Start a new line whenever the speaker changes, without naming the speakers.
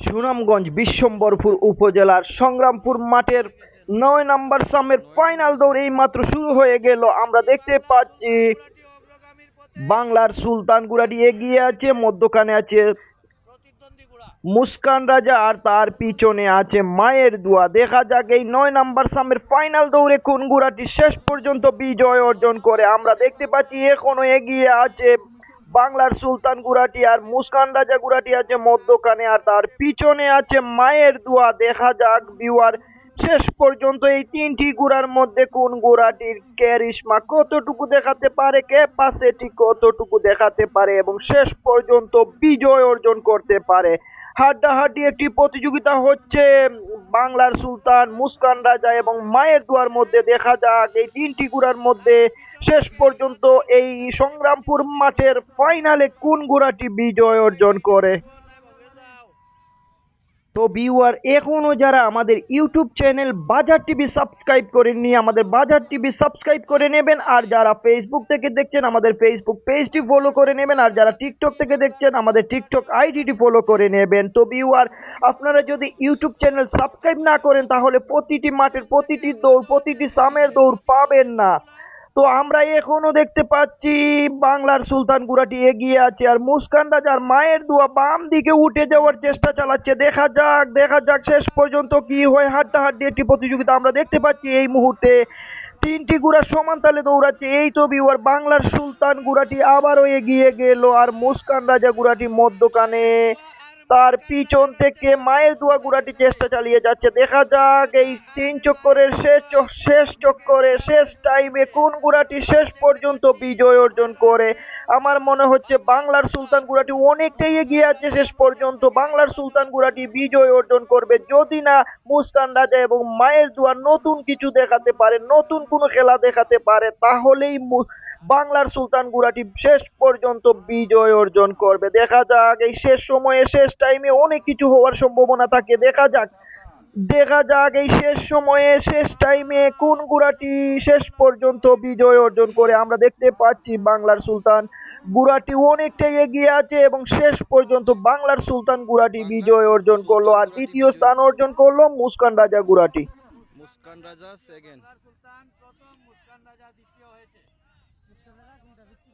সুনামগঞ্জ বিশ্বম্বরপুর উপজেলার সংগ্রামপুর মাঠের নয় নাম্বার সামের ফাইনাল দৌড় এই মাত্র শুরু হয়ে গেল। আমরা দেখতে পাচ্ছি, বাংলার সুলতান গুড়াটি এগিয়ে আছে, মধ্যখানে আছে মুস্কান রাজা আর তার পিছনে আছে মায়ের দোয়া। দেখা যাক এই নয় নাম্বার সামের ফাইনাল দৌড়ে কোন গুড়াটি শেষ পর্যন্ত বিজয় অর্জন করে। আমরা দেখতে পাচ্ছি এখনও এগিয়ে আছে বাংলার সুলতান গুরাটি আর মুস্কান রাজা গুরাটি আছে মধ্যখানে আর তার পিছনে আছে মায়ের দোয়া। দেখা যাক বিওয়ার শেষ পর্যন্ত এই তিনটি গুড়ার মধ্যে কোন গুড়াটির ক্যারিশমা কতটুকু দেখাতে পারে কে ক্যাপাসিটি কতটুকু দেখাতে পারে, এবং শেষ পর্যন্ত বিজয় অর্জন করতে পারে। হাড্ডাহাড্ডি একটি প্রতিযোগিতা হচ্ছে। বাংলার সুলতান মুস্কান রাজা এবং মায়ের দুয়ার মধ্যে দেখা যাক এই তিনটি গুড়ার মধ্যে শেষ পর্যন্ত এই সংগ্রামপুর মাঠের ফাইনালে কোন গুড়াটি বিজয় অর্জন করে। ভিউয়ার এখনও যারা আমাদের YouTube channel Bazar TV subscribe করেননি, আমাদের বাজার টিভি সাবস্ক্রাইব করে নেবেন। আর যারা ফেসবুক থেকে দেখছেন, আমাদের ফেসবুক পেজটি ফলো করে নেবেন। আর যারা টিকটক থেকে দেখছেন, আমাদের টিকটক আইডিটি ফলো করে নেবেন। তো ভিউয়ার আপনারা যদি ইউটিউব চ্যানেল সাবস্ক্রাইব না করেন, তাহলে প্রতিটি মাঠের প্রতিটি দৌড়, প্রতিটি সামের দৌড় পাবেন না। তো আমরা এখনও দেখতে পাচ্ছি বাংলার সুলতান গুড়াটি এগিয়ে আছে আর মুস্কান রাজার মায়ের দোয়া বাম দিকে উঠে যাওয়ার চেষ্টা চালাচ্ছে। দেখা যাক দেখা যাক শেষ পর্যন্ত কি হয়। হাড্ডাহাড্ডি একটি প্রতিযোগিতা আমরা দেখতে পাচ্ছি এই মুহূর্তে। তিনটি গুড়া সমান তালে দৌড়াচ্ছে। এই তো বিওয়ার বাংলার সুলতান গুড়াটি আবারও এগিয়ে গেল আর মুস্কান রাজা গুড়াটি মধ্যখানে তার পিছন থেকে মায়ের দোয়া গুড়াটি চেষ্টা চালিয়ে যাচ্ছে। দেখা যাক এই তিন চক্করের শেষ শেষ চক্করে শেষ টাইমে কোন গুড়াটি শেষ পর্যন্ত বিজয় অর্জন করে। আমার মনে হচ্ছে বাংলার সুলতান গুড়াটি অনেকটাই এগিয়ে আছে শেষ পর্যন্ত। বাংলার সুলতান গুড়াটি বিজয় অর্জন করবে। যদি না মুস্কান রাজা এবং মায়ের দোয়া নতুন কিছু দেখাতে পারে, নতুন কোনো খেলা দেখাতে পারে, তাহলেই বাংলার সুলতান গুড়াটি শেষ পর্যন্ত বিজয় অর্জন করবে। দেখা যাক এই শেষ সময়ে শেষ টাইমে অনেক কিছু হওয়ার সম্ভাবনা থাকে। দেখা যাক দেখা যাক এই শেষ সময়ে শেষ টাইমে কোন গুড়াটি শেষ পর্যন্ত বিজয় অর্জন করে। আমরা দেখতে পাচ্ছি বাংলার সুলতান গুড়াটি অনেকটাই এগিয়ে আছে এবং শেষ পর্যন্ত বাংলার সুলতান গুড়াটি বিজয় অর্জন করল আর দ্বিতীয় স্থান অর্জন করল মুস্কান রাজা গুড়াটি
মুস্কান রাজা সেকেন্ড
বিশ টাকা কোনটা বিক্রি